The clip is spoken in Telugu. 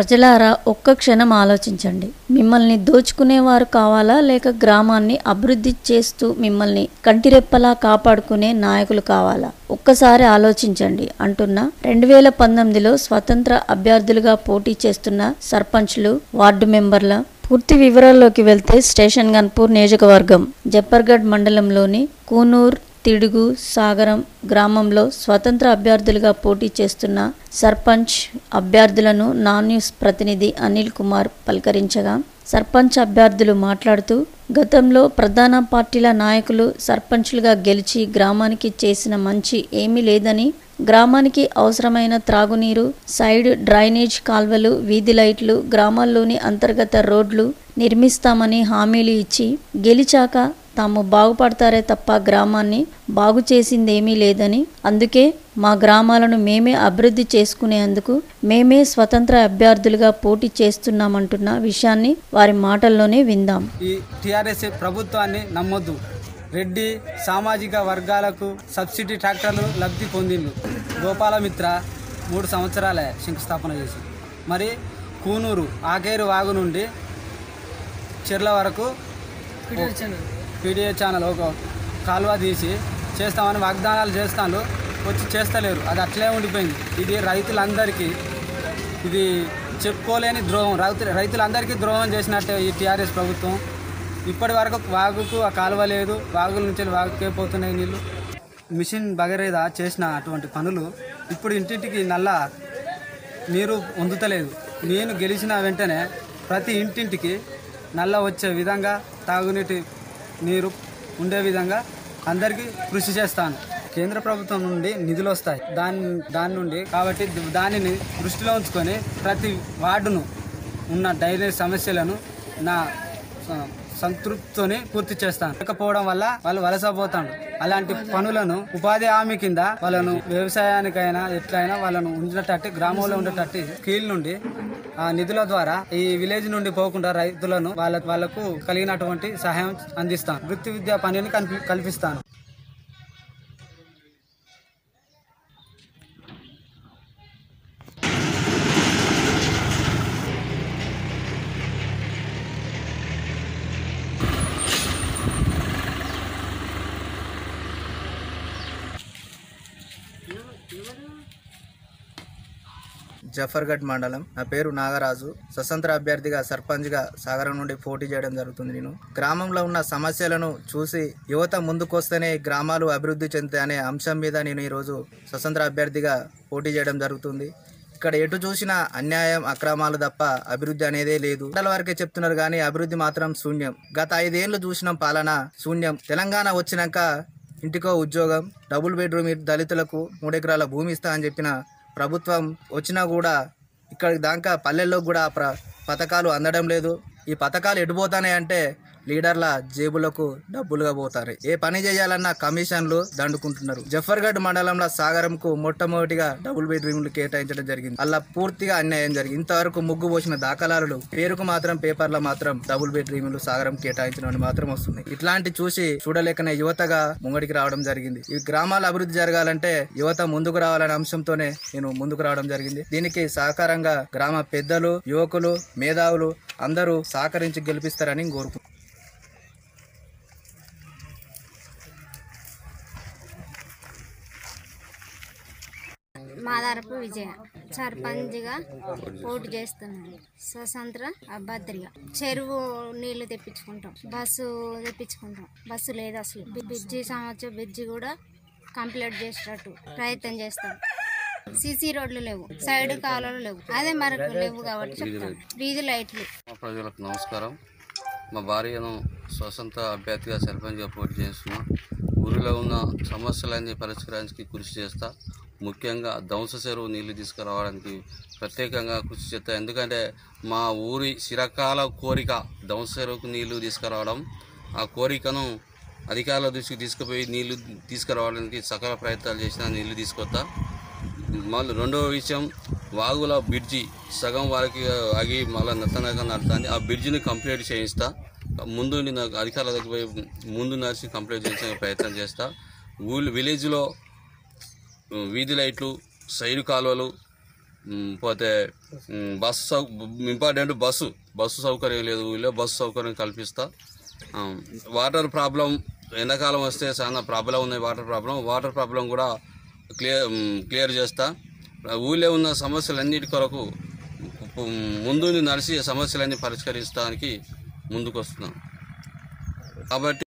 ప్రజలారా ఒక్క క్షణం ఆలోచించండి. మిమ్మల్ని దోచుకునేవారు కావాలా? లేక గ్రామాన్ని అభివృద్ధి చేస్తూ మిమ్మల్ని కంటిరెప్పలా కాపాడుకునే నాయకులు కావాలా? ఒక్కసారి ఆలోచించండి అంటున్న. రెండు వేల పంతొమ్మిదిలో స్వతంత్ర అభ్యర్థులుగా పోటీ చేస్తున్న సర్పంచ్లు వార్డు మెంబర్ల పూర్తి వివరాల్లోకి వెళ్తే స్టేషన్ గన్పూర్ నియోజకవర్గం జప్పర్గఢ్ మండలంలోని కూనూర్ తిడుగు సాగరం గ్రామంలో స్వతంత్ర అభ్యర్థులుగా పోటీ చేస్తున్న సర్పంచ్ అభ్యర్థులను నాన్ న్యూస్ ప్రతినిధి అనిల్ కుమార్ పలకరించగా సర్పంచ్ అభ్యర్థులు మాట్లాడుతూ గతంలో ప్రధాన పార్టీల నాయకులు సర్పంచ్లుగా గెలిచి గ్రామానికి చేసిన మంచి ఏమీ లేదని గ్రామానికి అవసరమైన త్రాగునీరు సైడ్ డ్రైనేజ్ కాల్వలు వీధి లైట్లు గ్రామాల్లోని అంతర్గత రోడ్లు నిర్మిస్తామని హామీలు ఇచ్చి గెలిచాక తాము బాగుపడతారే తప్ప గ్రామాన్ని బాగు చేసిందేమీ లేదని. అందుకే మా గ్రామాలను మేమే అభివృద్ధి చేసుకునేందుకు మేమే స్వతంత్ర అభ్యర్థులుగా పోటీ చేస్తున్నామంటున్న విషయాన్ని వారి మాటల్లోనే విందాం. ఈ టీఆర్ఎస్ ప్రభుత్వాన్ని నమ్మొద్దు. రెడ్డి సామాజిక వర్గాలకు సబ్సిడీ ట్రాక్టర్లు లబ్ధి పొందిండు. గోపాలమిత్ర మూడు సంవత్సరాలే శంకుస్థాపన చేసి మరి కూనూరు ఆకేరు వాగు నుండి చెర్ల వరకు పీడిఏ ఛానల్ ఒక కాలువ తీసి చేస్తామని వాగ్దానాలు చేస్తాను వచ్చి చేస్తలేరు. అది అట్లే ఉండిపోయింది. ఇది రైతులందరికీ ఇది చెప్పుకోలేని ద్రోహం. రైతు రైతులందరికీ ద్రోహం చేసినట్టే ఈ టీఆర్ఎస్ ప్రభుత్వం. ఇప్పటి వరకు వాగుకు ఆ కాలువ లేదు. వాగుల నుంచి వాగుకే పోతున్నాయి నీళ్ళు మిషన్ బగరేదా చేసిన అటువంటి పనులు ఇప్పుడు ఇంటింటికి నల్ల నీరు పొందుతలేదు నేను గెలిచిన వెంటనే ప్రతి ఇంటింటికి నల్ల వచ్చే విధంగా తాగునీటి నీరు ఉండే విధంగా అందరికీ కృషి చేస్తాను. కేంద్ర ప్రభుత్వం నుండి నిధులు వస్తాయి. దాని దాని నుండి కాబట్టి దానిని దృష్టిలో ఉంచుకొని ప్రతి వార్డును ఉన్న డైరీ సమస్యలను నా సంతృప్తిని పూర్తి చేస్తాను. లేకపోవడం వల్ల వాళ్ళు వలసపోతాడు అలాంటి పనులను ఉపాధి హామీ కింద వాళ్ళను వ్యవసాయానికైనా ఎట్లయినా వాళ్ళను ఉండేటట్టు గ్రామంలో ఉండేటట్టు స్కీల్ నుండి ఆ నిధుల ద్వారా ఈ విలేజ్ నుండి పోకుండా రైతులను వాళ్ళ వాళ్ళకు కలిగినటువంటి సహాయం అందిస్తాను. వృత్తి విద్యా పనిని కల్పి- కల్పిస్తాను. జఫర్గఢ్ మండలం. నా పేరు నాగరాజు. స్వతంత్ర అభ్యర్థిగా సర్పంచ్గా సాగరం నుండి పోటీ చేయడం జరుగుతుంది నేను. గ్రామంలో ఉన్న సమస్యలను చూసి యువత ముందుకొస్తేనే గ్రామాలు అభివృద్ధి చెందుతాయి అనే అంశం మీద నేను ఈరోజు స్వతంత్ర అభ్యర్థిగా పోటీ చేయడం జరుగుతుంది. ఇక్కడ ఎటు చూసినా అన్యాయం అక్రమాలు తప్ప అభివృద్ధి అనేదే లేదు. మండల వరకే చెప్తున్నారు కానీ అభివృద్ధి మాత్రం శూన్యం. గత ఐదేళ్ళు చూసినాం పాలన శూన్యం. తెలంగాణ వచ్చినాక ఇంటికో ఉద్యోగం డబుల్ బెడ్రూమ్ దళితులకు మూడెకరాల భూమి ఇస్తా అని చెప్పిన ప్రభుత్వం వచ్చినా కూడా ఇక్కడికి దాకా పల్లెల్లో కూడా ప్ర పథకాలు అందడం లేదు. ఈ పథకాలు ఎటుపోతున్నాయి అంటే లీడర్ల జేబులకు డబ్బులుగా పోతారు. ఏ పని చేయాలన్నా కమిషన్లు దండుకుంటున్నారు. జఫర్గఢ్ మండలంలో సాగరంకు మొట్టమొదటిగా డబుల్ బెడ్రూమ్లు కేటాయించడం జరిగింది. అలా పూర్తిగా అన్యాయం జరిగింది. ఇంతవరకు ముగ్గు పోసిన దాఖలాలు పేరుకు మాత్రం పేపర్లో మాత్రం డబుల్ బెడ్రూమ్లు సాగరం కేటాయించడం అని మాత్రం వస్తుంది ఇట్లాంటి చూసి చూడలేకనే యువతగా ముంగడికి రావడం జరిగింది. ఈ గ్రామాల అభివృద్ధి జరగాలంటే యువత ముందుకు రావాలనే అంశంతోనే నేను ముందుకు రావడం జరిగింది. దీనికి సహకారంగా గ్రామ పెద్దలు యువకులు మేధావులు అందరూ సహకరించి గెలిపిస్తారని కోరుకుంటున్నాను. మాదారపు విజయ. సర్పంచ్గా పోటీ చేస్తున్నాను స్వతంత్ర అభద్రిగా చెరువు నీళ్ళు తెప్పించుకుంటాం. బస్సు తెప్పించుకుంటాం. బస్సు లేదు అసలు. బ్రిడ్జి సంవత్సరం బ్రిడ్జి కూడా కంప్లీట్ చేసేటట్టు ప్రయత్నం చేస్తాం. సీసీ రోడ్లు లేవు. సైడ్ కాలువలు లేవు. అదే మరకు లేవు కాబట్టి చెప్తాను వీధి లైట్లు. ప్రజలకు నమస్కారం. మా భార్యను స్వతంత్ర అభ్యర్థిగా సర్పంచ్గా పోటీ చేస్తున్నాం. ఊరిలో ఉన్న సమస్యలన్నీ పరిష్కరించడానికి కృషి చేస్తా. ముఖ్యంగా ధ్వంస చెరువు నీళ్ళు తీసుకురావడానికి ప్రత్యేకంగా కృషి చేస్తాం ఎందుకంటే మా ఊరి చిరకాల కోరిక ధ్వంస చెరువుకు నీళ్ళు తీసుకురావడం ఆ కోరికను అధికారుల దృష్టికి తీసుకుపోయి నీళ్ళు తీసుకురావడానికి సకల ప్రయత్నాలు చేసిన నీళ్ళు తీసుకొస్తా మళ్ళీ రెండవ విషయం వాగుల బ్రిడ్జి సగం వారికి ఆగి మళ్ళీ నత్తనగా నడుతుంది ఆ బ్రిడ్జిని కంప్లీట్ చేయిస్తా. ముందు నాకు అధికారుల దగ్గర పోయి ముందు నడిచి కంప్లీట్ చేసే ప్రయత్నం చేస్తా. ఊళ్ళు విలేజ్లో వీధి లైట్లు సైడ్ కాలువలు పోతే బస్సు సౌ ఇంపార్టెంట్ బస్సు. బస్సు సౌకర్యం లేదు ఊళ్ళో బస్సు సౌకర్యం కల్పిస్తా. వాటర్ ప్రాబ్లం ఎండాకాలం వస్తే చాలా ప్రాబ్లం ఉన్నాయి వాటర్ ప్రాబ్లం. వాటర్ ప్రాబ్లం కూడా క్లియర్ క్లియర్ చేస్తా. ఊళ్ళో ఉన్న సమస్యలన్నిటి కొరకు ముందు నడిచి సమస్యలన్నీ పరిష్కరించడానికి ముందుకు వస్తున్నాం కాబట్టి